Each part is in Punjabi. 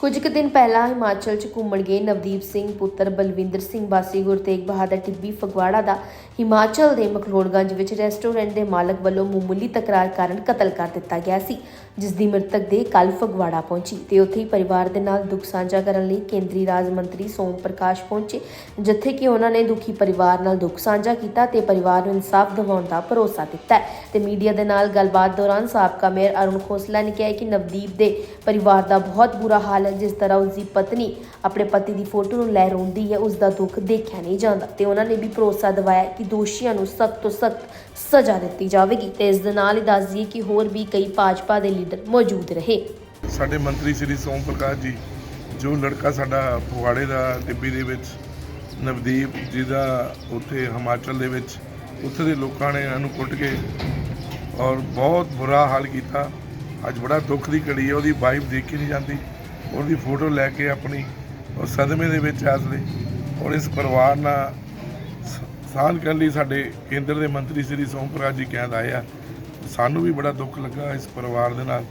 ਕੁਝ ਕੁ ਦਿਨ ਪਹਿਲਾਂ ਹਿਮਾਚਲ 'ਚ ਘੁੰਮਣ ਗਏ ਨਵਦੀਪ ਸਿੰਘ ਪੁੱਤਰ ਬਲਵਿੰਦਰ ਸਿੰਘ ਬਾਸੀ ਗੁਰ ਤੇਗ ਬਹਾਦਰ ਟਿੱਬੀ ਫਗਵਾੜਾ ਦਾ ਹਿਮਾਚਲ ਦੇ ਮਕਲੋੜਗੰਜ ਵਿੱਚ ਰੈਸਟੋਰੈਂਟ ਦੇ ਮਾਲਕ ਵੱਲੋਂ ਮਾਮੂਲੀ ਤਕਰਾਰ ਕਾਰਨ ਕਤਲ ਕਰ ਦਿੱਤਾ ਗਿਆ ਸੀ, ਜਿਸ ਦੀ ਮ੍ਰਿਤਕ ਦੇ ਕੱਲ ਫਗਵਾੜਾ ਪਹੁੰਚੀ ਤੇ ਉੱਥੇ ਹੀ ਪਰਿਵਾਰ ਦੇ ਨਾਲ ਦੁੱਖ ਸਾਂਝਾ ਕਰਨ ਲਈ ਕੇਂਦਰੀ ਰਾਜ ਮੰਤਰੀ ਸੋਮ ਪ੍ਰਕਾਸ਼ ਪਹੁੰਚੇ, ਜਿੱਥੇ ਕਿ ਉਹਨਾਂ ਨੇ ਦੁਖੀ ਪਰਿਵਾਰ ਨਾਲ ਦੁੱਖ ਸਾਂਝਾ ਕੀਤਾ ਤੇ ਪਰਿਵਾਰ ਨੂੰ ਇਨਸਾਫ ਦਿਵਾਉਣ ਦਾ ਭਰੋਸਾ ਦਿੱਤਾ ਹੈ। ਤੇ ਮੀਡੀਆ ਦੇ ਨਾਲ ਗੱਲਬਾਤ ਦੌਰਾਨ ਸਾਬਕਾ ਮੇਅਰ ਅਰੁਣ ਖੋਸਲਾ ਨੇ ਕਿਹਾ ਕਿ ਨਵਦੀਪ ਦੇ ਪਰਿਵਾਰ ਦਾ ਬਹੁਤ ਬੁਰਾ ਹਾਲ ਹੈ ਜਿਸ ਤਰ੍ਹਾਂ ਉਸ ਦੀ ਪਤਨੀ ਆਪਣੇ ਪਤੀ ਦੀ ਫੋਟੋ ਨੂੰ ਲੈ ਰੋਂਦੀ ਹੈ ਉਸ ਦਾ ਦੁੱਖ ਦੇਖਿਆ ਨਹੀਂ ਜਾਂਦਾ ਤੇ ਉਹਨਾਂ ਨੇ ਵੀ ਭਰੋਸਾ ਦਿਵਾਇਆ ਕਿ ਦੋਸ਼ੀਆਂ ਨੂੰ ਸਖਤ ਤੋਂ ਸਖਤ ਸਜ਼ਾ ਦਿੱਤੀ ਜਾਵੇਗੀ ਤੇ ਇਸ ਦੇ ਨਾਲ ਹੀ ਦੱਸ ਦਈਏ ਕਿ ਹੋਰ ਵੀ ਕਈ ਭਾਜਪਾ ਦੇ ਲੀਡਰ ਮੌਜੂਦ ਰਹੇ। ਸਾਡੇ ਮੰਤਰੀ ਸ੍ਰੀ ਸੋਮ ਪ੍ਰਕਾਸ਼ ਜੀ, ਜੋ ਲੜਕਾ ਸਾਡਾ ਫਗਵਾੜੇ ਦਾ ਟਿੱਬੀ ਦੇ ਵਿੱਚ, ਨਵਦੀਪ ਜਿਹਦਾ ਉੱਥੇ ਹਿਮਾਚਲ ਦੇ ਵਿੱਚ, ਉੱਥੇ ਦੇ ਲੋਕਾਂ ਨੇ ਇਹਨੂੰ ਕੁੱਟ ਕੇ ਔਰ ਬਹੁਤ ਬੁਰਾ ਹਾਲ ਕੀਤਾ। ਅੱਜ ਬੜਾ ਦੁੱਖ ਦੀ ਘੜੀ ਹੈ, ਉਹਦੀ ਵਾਈਫ ਦੇਖੀ ਨਹੀਂ ਜਾਂਦੀ। ਉਹਦੀ ਫੋਟੋ ਲੈ ਕੇ ਆਪਣੀ ਉਹ ਸਦਮੇ ਦੇ ਵਿੱਚ ਐ ਇਸ ਲਈ ਔਰ ਇਸ ਪਰਿਵਾਰ ਨਾਲ ਸਾਂਝ ਕਰਨ ਲਈ ਸਾਡੇ ਕੇਂਦਰ ਦੇ ਮੰਤਰੀ ਸ੍ਰੀ ਸੋਮ ਪ੍ਰਕਾਸ਼ ਜੀ ਕਹਿੰਦਾ ਆਏ ਆ, ਸਾਨੂੰ ਵੀ ਬੜਾ ਦੁੱਖ ਲੱਗਾ ਇਸ ਪਰਿਵਾਰ ਦੇ ਨਾਲ।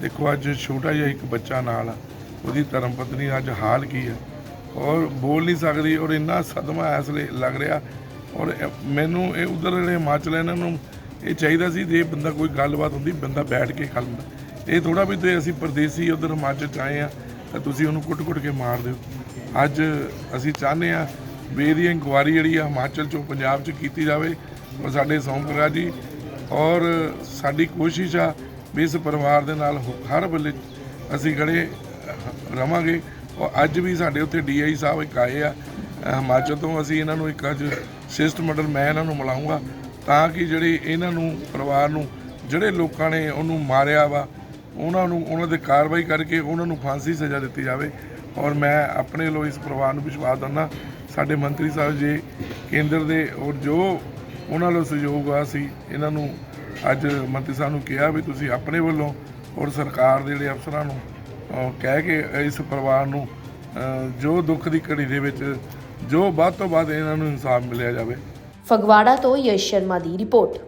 ਦੇਖੋ, ਅੱਜ ਛੋਟਾ ਜਿਹਾ ਇੱਕ ਬੱਚਾ ਨਾਲ ਉਹਦੀ ਧਰਮ ਪਤਨੀ ਅੱਜ ਹਾਲ ਕੀ ਹੈ ਔਰ ਬੋਲ ਨਹੀਂ ਸਕਦੀ ਔਰ ਇੰਨਾ ਸਦਮਾ ਇਸ ਲਈ ਲੱਗ ਰਿਹਾ ਔਰ ਮੈਨੂੰ ਇਹ ਉਧਰ ਜਿਹੜੇ ਹਿਮਾਚਲ ਇਹਨਾਂ ਨੂੰ ਇਹ ਚਾਹੀਦਾ ਸੀ ਜੇ ਬੰਦਾ ਕੋਈ ਗੱਲਬਾਤ ਹੁੰਦੀ, ਬੰਦਾ ਬੈਠ ਕੇ ਕਰ ਇਹ ਥੋੜਾ ਵੀ ਤੇ ਅਸੀਂ ਪਰਦੇਸੀ ਉਧਰ ਹਿਮਾਚਲ ਚ ਆਏ ਆ ਤਾਂ ਤੁਸੀਂ ਉਹਨੂੰ ਕੁੱਟ-ਕੁੱਟ ਕੇ ਮਾਰ ਦਿਓ। ਅੱਜ ਅਸੀਂ ਚਾਹੁੰਦੇ ਆ ਵੀ ਇਹਦੀ ਇਨਕੁਆਰੀ ਜਿਹੜੀ ਆ ਹਿਮਾਚਲ ਚੋਂ ਪੰਜਾਬ ਚ ਕੀਤੀ ਜਾਵੇ ਔਰ ਸਾਡੇ ਸੋਮਪੁਰਾ ਜੀ। ਔਰ ਸਾਡੀ ਕੋਸ਼ਿਸ਼ ਆ ਵੀ ਇਸ ਪਰਿਵਾਰ ਦੇ ਨਾਲ ਹਰ ਵੇਲੇ ਅਸੀਂ ਖੜੇ ਰਵਾਂਗੇ। ਔਰ ਅੱਜ ਵੀ ਸਾਡੇ ਉੱਥੇ ਡੀਆਈ ਸਾਹਿਬ ਇੱਕ ਆਏ ਆ ਹਿਮਾਚਲ ਤੋਂ। ਅਸੀਂ ਇਹਨਾਂ ਨੂੰ ਇੱਕ ਅੱਜ ਸਿਸਟ ਮਡਲ ਮੈਂ ਇਹਨਾਂ ਨੂੰ ਮਿਲਾਉਂਗਾ ਤਾਂ ਕਿ ਜਿਹੜੇ ਇਹਨਾਂ ਨੂੰ, ਪਰਿਵਾਰ ਨੂੰ, ਜਿਹੜੇ ਲੋਕਾਂ ਨੇ ਉਹਨੂੰ ਮਾਰਿਆ ਵਾ ਉਹਨਾਂ ਨੂੰ, ਉਹਨਾਂ ਤੇ ਕਾਰਵਾਈ ਕਰਕੇ ਉਹਨਾਂ ਨੂੰ ਫਾਂਸੀ ਸਜ਼ਾ ਦਿੱਤੀ ਜਾਵੇ। ਔਰ ਮੈਂ ਆਪਣੇ ਵੱਲੋਂ ਇਸ ਪਰਿਵਾਰ ਨੂੰ ਵਿਸ਼ਵਾਸ ਦਿੰਦਾ, ਸਾਡੇ ਮੰਤਰੀ ਸਾਹਿਬ ਜੀ, ਕੇਂਦਰ ਦੇ, ਔਰ ਜੋ ਉਹਨਾਂ ਵੱਲੋਂ ਸਹਿਯੋਗ ਆ ਸੀ ਇਹਨਾਂ ਨੂੰ ਅੱਜ ਮੰਤਰੀ ਸਾਹਿਬ ਨੂੰ ਕਿਹਾ ਵੀ ਤੁਸੀਂ ਆਪਣੇ ਵੱਲੋਂ ਔਰ ਸਰਕਾਰ ਦੇ ਜਿਹੜੇ ਅਫਸਰਾਂ ਨੂੰ ਕਹਿ ਕੇ ਇਸ ਪਰਿਵਾਰ ਨੂੰ ਜੋ ਦੁੱਖ ਦੀ ਘੜੀ ਦੇ ਵਿੱਚ, ਜੋ ਵੱਧ ਤੋਂ ਵੱਧ ਇਹਨਾਂ ਨੂੰ ਇਨਸਾਫ ਮਿਲਿਆ ਜਾਵੇ। ਫਗਵਾੜਾ ਤੋਂ ਯਸ਼ ਸ਼ਰਮਾ ਦੀ ਰਿਪੋਰਟ।